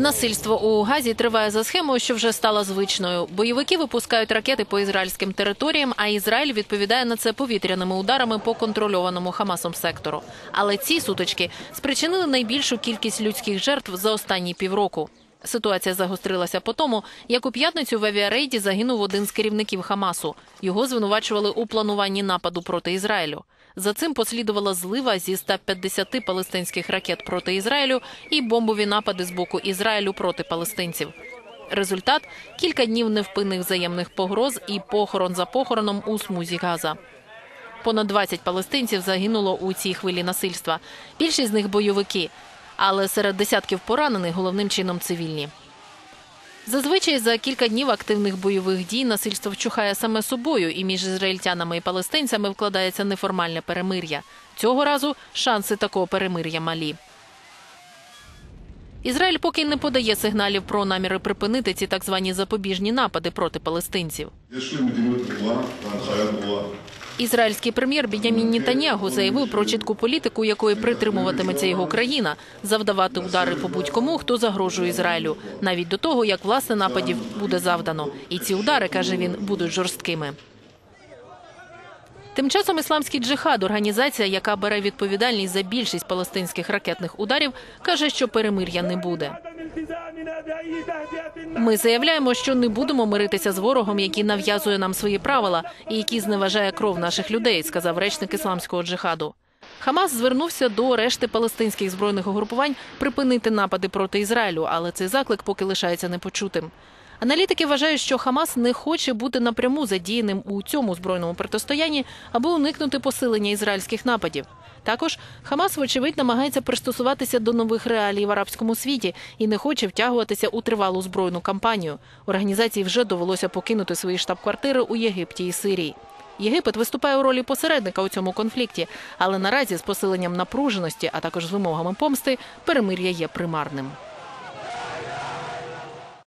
Насильство у Газі триває за схемою, що вже стала звичною. Бойовики випускають ракети по ізраїльським територіям, а Ізраїль відповідає на це повітряними ударами по контрольованому Хамасом сектору. Але ці сутички спричинили найбільшу кількість людських жертв за останні півроку. Ситуація загострилася по тому, як у п'ятницю в авіарейді загинув один з керівників Хамасу. Його звинувачували у плануванні нападу проти Ізраїлю. За цим послідувала злива зі 150 палестинських ракет проти Ізраїлю і бомбові напади з боку Ізраїлю проти палестинців. Результат кілька днів невпинних взаємних погроз і похорон за похороном у смузі Газа. Понад 20 палестинців загинуло у цій хвилі насильства. Більшість з них бойовики, але серед десятків поранених головним чином цивільні. Зазвичай за кілька днів активних бойових дій насильство вчухає саме собою, і між ізраїльтянами і палестинцями вкладається неформальне перемир'я. Цього разу шанси такого перемир'я малі. Ізраїль поки не подає сигналів про наміри припинити ці так звані запобіжні напади проти палестинців. Ізраїльський прем'єр Бінямін Нітаньягу заявив про чітку політику, якої притримуватиметься його країна, завдавати удари по будь-кому, хто загрожує Ізраїлю, навіть до того, як власне нападів буде завдано. І ці удари, каже він, будуть жорсткими. Тим часом ісламський джихад, організація, яка бере відповідальність за більшість палестинських ракетних ударів, каже, що перемир'я не буде. Ми заявляємо, що не будемо миритися з ворогом, який нав'язує нам свої правила і який зневажає кров наших людей, сказав речник ісламського джихаду. Хамас звернувся до решти палестинських збройних угрупувань припинити напади проти Ізраїлю, але цей заклик поки лишається непочутим. Аналітики вважають, що Хамас не хоче бути напряму задіяним у цьому збройному протистоянні, аби уникнути посилення ізраїльських нападів. Також Хамас, вочевидь, намагається пристосуватися до нових реалій в арабському світі і не хоче втягуватися у тривалу збройну кампанію. Організації вже довелося покинути свої штаб-квартири у Єгипті і Сирії. Єгипет виступає у ролі посередника у цьому конфлікті, але наразі з посиленням напруженості, а також з вимогами помсти, перемир'я є примарним.